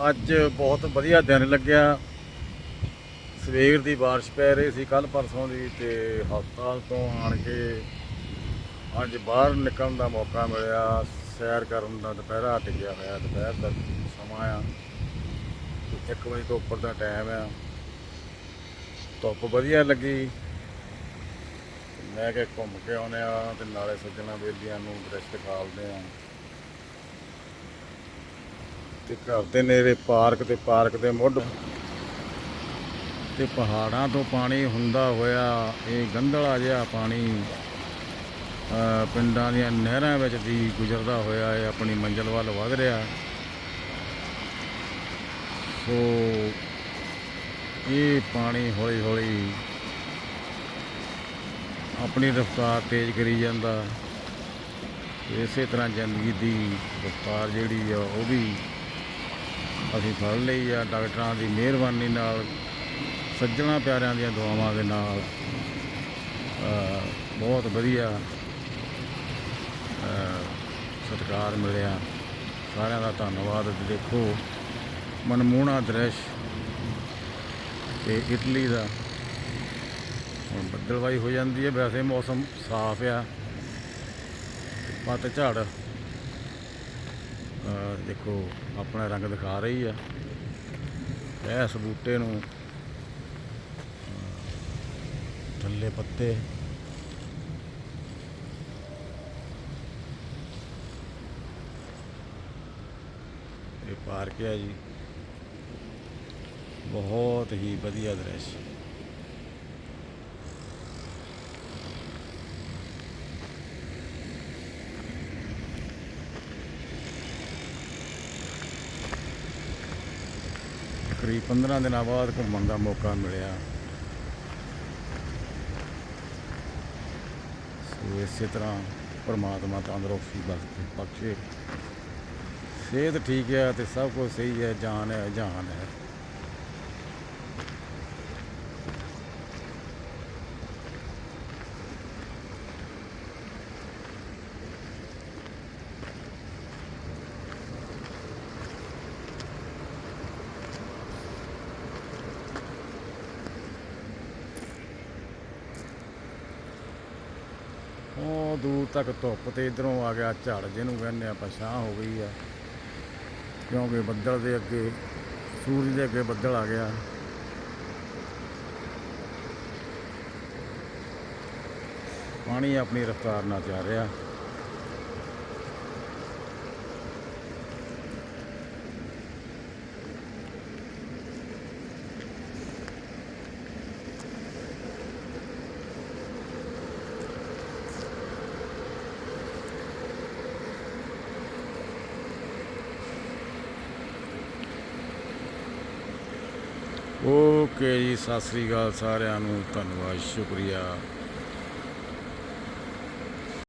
ਅੱਜ ਬਹੁਤ ਵਧੀਆ ਦਿਨ ਲੱਗਿਆ। ਸਵੇਰ ਦੀ ਬਾਰਿਸ਼ ਪੈ ਰਹੀ ਸੀ ਕੱਲ ਪਰਸੋਂ ਦੀ ਤੇ ਹਸਪਤਾਲ ਤੋਂ ਆਣ ਕੇ ਅੱਜ ਬਾਹਰ ਨਿਕਲਣ ਦਾ ਮੌਕਾ ਮਿਲਿਆ। ਸੈਰ ਕਰਨ ਦਾ ਦੁਪਹਿਰਾ ਟਿਕਿਆ ਹੋਇਆ, ਦੁਪਹਿਰ ਦਾ ਸਮਾਂ ਆ। 1 ਵਜੇ ਤੋਂ ਉੱਪਰ ਦਾ ਟਾਈਮ ਆ। ਧੁੱਪ ਵਧੀਆ ਲੱਗੀ। ਮੈਂ ਕਿ ਘੁੰਮ ਕੇ ਆਉਨੇ ਆ ਤੇ ਨਾਲੇ ਸੱਜਣਾ ਬੇਲੀਆਂ ਨੂੰ ਦ੍ਰਿਸ਼ ਦਿਖਾਲਦੇ ਆ ਤੇ ਘਰ ਦੇ ਨੇੜੇ ਪਾਰਕ ਤੇ ਪਾਰਕ ਦੇ ਮੁੱਢ ਤੇ ਪਹਾੜਾਂ ਤੋਂ ਪਾਣੀ ਹੁੰਦਾ ਹੋਇਆ, ਇਹ ਗੰਧਲਾ ਜਿਹਾ ਪਾਣੀ ਪਿੰਡਾਂ ਦੀਆਂ ਨਹਿਰਾਂ ਵਿੱਚ ਦੀ ਗੁਜ਼ਰਦਾ ਹੋਇਆ, ਇਹ ਆਪਣੀ ਮੰਜ਼ਲ ਵੱਲ ਵਧ ਰਿਹਾ। ਸੋ ਇਹ ਪਾਣੀ ਹੌਲੀ ਹੌਲੀ ਆਪਣੀ ਰਫ਼ਤਾਰ ਤੇਜ਼ ਕਰੀ ਜਾਂਦਾ। ਇਸੇ ਤਰ੍ਹਾਂ ਜ਼ਿੰਦਗੀ ਦੀ ਰਫ਼ਤਾਰ ਜਿਹੜੀ ਆ, ਉਹ ਵੀ ਅਸੀਂ ਫੜ ਲਈ ਆ, ਡਾਕਟਰਾਂ ਦੀ ਮਿਹਰਬਾਨੀ ਨਾਲ, ਸੱਜਣਾ ਪਿਆਰਿਆਂ ਦੀਆਂ ਦੁਆਵਾਂ ਦੇ ਨਾਲ। ਬਹੁਤ ਵਧੀਆ ਸਤਿਕਾਰ ਮਿਲਿਆ। ਸਾਰਿਆਂ ਦਾ ਧੰਨਵਾਦ। ਦੇਖੋ, ਮਨਮੋਹਣਾ ਦ੍ਰਿਸ਼ ਤੇ ਇਟਲੀ ਦਾ। ਹੁਣ ਬੱਦਲਵਾਈ ਹੋ ਜਾਂਦੀ ਹੈ। ਵੈਸੇ ਮੌਸਮ ਸਾਫ਼ ਆ। ਪੱਤ ਝੜ ਦੇਖੋ, ਆਪਣਾ ਰੰਗ ਦਿਖਾ ਰਹੀ ਆ। ਇਸ ਬੂਟੇ ਨੂੰ ਥੱਲੇ ਪੱਤੇ। ਇਹ ਪਾਰਕ ਹੈ ਜੀ। ਬਹੁਤ ਹੀ ਵਧੀਆ ਦ੍ਰਿਸ਼। ਕਰੀਬ 15 ਦਿਨਾਂ ਬਾਅਦ ਘੁੰਮਣ ਦਾ ਮੌਕਾ ਮਿਲਿਆ। ਸੋ ਇਸੇ ਤਰ੍ਹਾਂ ਪਰਮਾਤਮਾ ਤੰਦਰੁਸਤੀ ਬਖਸ਼ੇ ਬਖਸ਼ੇ। ਸਿਹਤ ਠੀਕ ਹੈ ਤੇ ਸਭ ਕੁਝ ਸਹੀ ਹੈ, ਜਾਨ ਹੈ ਜਹਾਨ ਹੈ। ਉਹ ਦੂਰ ਤੱਕ ਧੁੱਪ ਤੇ ਇਧਰੋਂ ਆ ਗਿਆ ਝੜ, ਜਿਹਨੂੰ ਕਹਿੰਦੇ ਆਪਾਂ ਛਾਂ ਹੋ ਗਈ ਆ। ਕਿਉਂਕਿ ਬੱਦਲ ਦੇ ਅੱਗੇ, ਸੂਰਜ ਦੇ ਅੱਗੇ ਬੱਦਲ ਆ ਗਿਆ। ਪਾਣੀ ਆਪਣੀ ਰਫ਼ਤਾਰ ਨਾਲ ਚੱਲ ਰਿਹਾ। ਓਕੇ ਜੀ ਸਤਿ ਸ੍ਰੀ ਅਕਾਲ ਸਾਰਿਆਂ ਨੂੰ ਧੰਨਵਾਦ ਸ਼ੁਕਰੀਆ।